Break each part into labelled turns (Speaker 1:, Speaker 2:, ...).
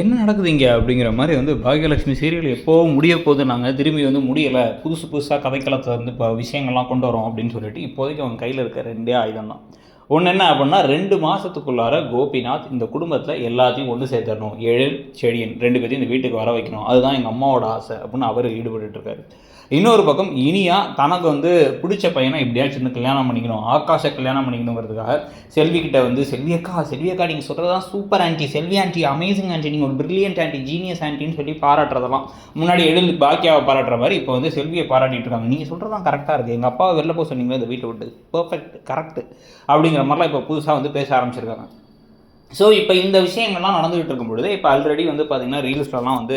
Speaker 1: என்ன நடக்குது இங்கே அப்படிங்கிற மாதிரி வந்து பாகியலட்சுமி சீரியல் எப்போவும் முடிய போகுது நாங்கள் திரும்பி வந்து முடியலை. புதுசு புதுசாக கதைக்களத்தை வந்து இப்போ விஷயங்கள்லாம் கொண்டு வரோம் அப்படின்னு சொல்லிட்டு இப்போதைக்கு அவங்க கையில் இருக்க ரெண்டே ஆயுதம் தான் ஒன்று என்ன அப்படின்னா ரெண்டு மாதத்துக்குள்ளார கோபிநாத் இந்த குடும்பத்தில் எல்லாத்தையும் ஒன்று சேர்த்துடணும். எழில் செடியன் ரெண்டு பேர்த்தையும் இந்த வீட்டுக்கு வர வைக்கணும். அதுதான் எங்கள் அம்மாவோட ஆசை அப்படின்னு அவர் ஈடுபட்டு இருக்காரு இன்னொரு பக்கம் இனியா தனக்கு வந்து பிடிச்ச பையனை எப்படியாச்சும் வந்து கல்யாணம் பண்ணிக்கணும். ஆகாஷை கல்யாணம் பண்ணிக்கணுங்கிறதுக்காக செல்விக்கிட்ட வந்து செல்வியக்கா செல்வியக்கா நீங்கள் சொல்கிறதான் super aunty Selvi aunty amazing aunty நீங்கள் ஒரு பிரில்லியன்ட் ஆன்ட்டி ஜீனியஸ் ஆன்டின்னு சொல்லி பாராட்டுறதெல்லாம். முன்னாடி எழுந்து பாக்கியாவை பாராட்டுற மாதிரி இப்போ வந்து செல்வியை பாராட்டிட்டு இருக்காங்க நீங்கள் சொல்கிறதான் கரெக்டாக இருக்குது எங்கள் அப்பாவை வெளில போக சொன்னீங்களே இந்த வீட்டை விட்டு. பர்ஃபெக்ட் கரெக்ட் அப்படிங்கிற மாதிரிலாம் இப்போ புதுசாக வந்து பேச ஆரம்பிச்சிருக்காங்க. ஸோ இப்போ இந்த விஷயங்கள்லாம் நடந்துகிட்டு இருக்கும் பொழுது இப்போ ஆல்ரெடி வந்து பார்த்திங்கன்னா ரீல்ஸ்லலாம் வந்து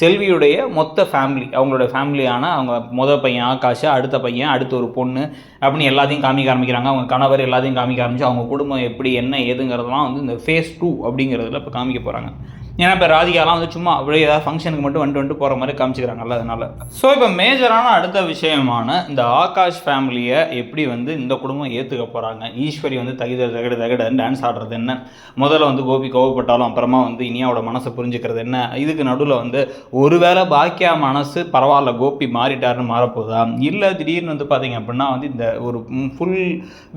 Speaker 1: செல்வியுடைய மொத்த ஃபேமிலி அவங்களோட ஃபேமிலியான அவங்க மொதல் பையன் ஆகாஷ் அடுத்த பையன் அடுத்து ஒரு பொண்ணு அப்படின்னு எல்லாத்தையும் காமிக்க ஆரம்பிக்கிறாங்க. அவங்க கணவர் எல்லாத்தையும் காமிக்க ஆரம்பிச்சு அவங்க குடும்பம் எப்படி என்ன ஏதுங்கிறதெல்லாம் வந்து இந்த ஃபேஸ் டூ அப்படிங்கிறதுல இப்போ காமிக்க போகிறாங்க ஏன்னா இப்போ ராதிகாலாம் வந்து சும்மா அப்படியே ஏதாவது ஃபங்க்ஷனுக்கு மட்டும் வந்துட்டு வந்துட்டு போகிற மாதிரி காமிச்சிக்கிறாங்கல்ல அதனால. ஸோ இப்போ மேஜரான அடுத்த விஷயமான இந்த ஆகாஷ் ஃபேமிலியை எப்படி வந்து இந்த குடும்பம் ஏற்றுக்க போகிறாங்க ஈஸ்வரி வந்து தகிட தகடு தகடன்னு டான்ஸ் ஆடுறது என்ன? முதல்ல வந்து கோபி கோவப்பட்டாலும் அப்புறமா வந்து இனியாவோட மனசை புரிஞ்சுக்கிறது என்ன? இதுக்கு நடுவில் வந்து ஒருவேளை பாக்கியா மனசு பரவாயில்ல கோபி மாறிட்டாருன்னு மாறப்போதா? இல்லை திடீர்னு வந்து பார்த்தீங்க அப்படின்னா வந்து இந்த ஒரு ஃபுல்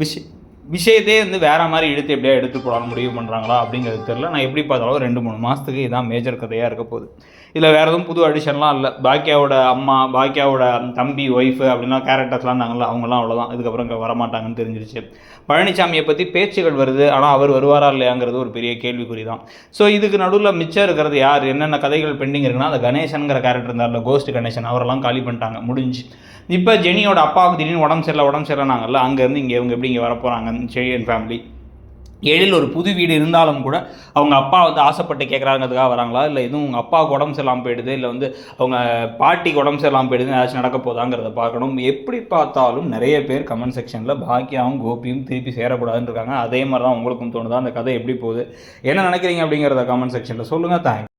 Speaker 1: விஷயம் விஷயத்தையே வந்து வேற மாதிரி எடுத்து எப்படியா எடுத்து போடாமல் முடிவு பண்ணுறாங்களா அப்படிங்கிறது தெரில நான் எப்படி பார்த்தாலும் ரெண்டு மூணு மாதத்துக்கு இதான் மேஜர் கதையாக இருக்க போகுது. இதில் வேறு எதுவும் புது அடிஷன்லாம் இல்லை. பாக்கியாவோட அம்மா பாக்கியாவோட தம்பி ஒய்ஃபு அப்படின்னா கேரக்டர்ஸ்லாம் இருந்தாங்கல்ல அவங்களாம் அவ்வளோதான் இதுக்கப்புறம் இங்கே வரமாட்டாங்கன்னு தெரிஞ்சிருச்சு. பழனிசாமியை பற்றி பேச்சுகள் வருது. ஆனால் அவர் வருவாரா இல்லையாங்கிறது ஒரு பெரிய கேள்விக்குறி தான். ஸோ இதுக்கு நடுவில் மிச்சம் இருக்கிறது யார்? என்னென்ன கதைகள் பெண்டிங் இருக்குன்னா அந்த கணேசனுங்கிற கேரக்டர் இருந்தார்ல கோஸ்ட் கணேசன். அவரெல்லாம் காலி பண்ணிட்டாங்க. முடிஞ்சு. இப்போ ஜெனியோட அப்பாவுக்கு திடீர்னு உடம்பு சரியில்லை உடம்பு சரியில்லைனாங்கல்ல அங்கேருந்து இங்கே இவங்க எப்படி இங்கே வரப்போகிறாங்க செழியன் ஃபேமிலி எழில் ஒரு புது வீடு இருந்தாலும் கூட அவங்க அப்பா வந்து ஆசைப்பட்டு கேட்குறாங்கிறதுக்காக வராங்களா? இல்லை எதுவும் உங்கள் அப்பாவுக்கு உடம்பு சரியில்லாமல் போயிடுது இல்லை வந்து அவங்க பாட்டிக்கு உடம்பு சரியில்லாமல் போயிடுது ஏதாச்சும் நடக்க போதாங்கிறத பார்க்கணும். எப்படி பார்த்தாலும் நிறைய பேர் கமெண்ட் செக்ஷனில் பாக்கியாவும் கோபியும் திருப்பி சேரக்கூடாதுன்னு இருக்காங்க. அதே மாதிரி தான் உங்களுக்கும் தோணுதா? அந்த கதை எப்படி போகுது? என்ன நினைக்கிறீங்க அப்படிங்கிறத கமெண்ட் செக்ஷனில் சொல்லுங்கள் தேங்க்ஸ்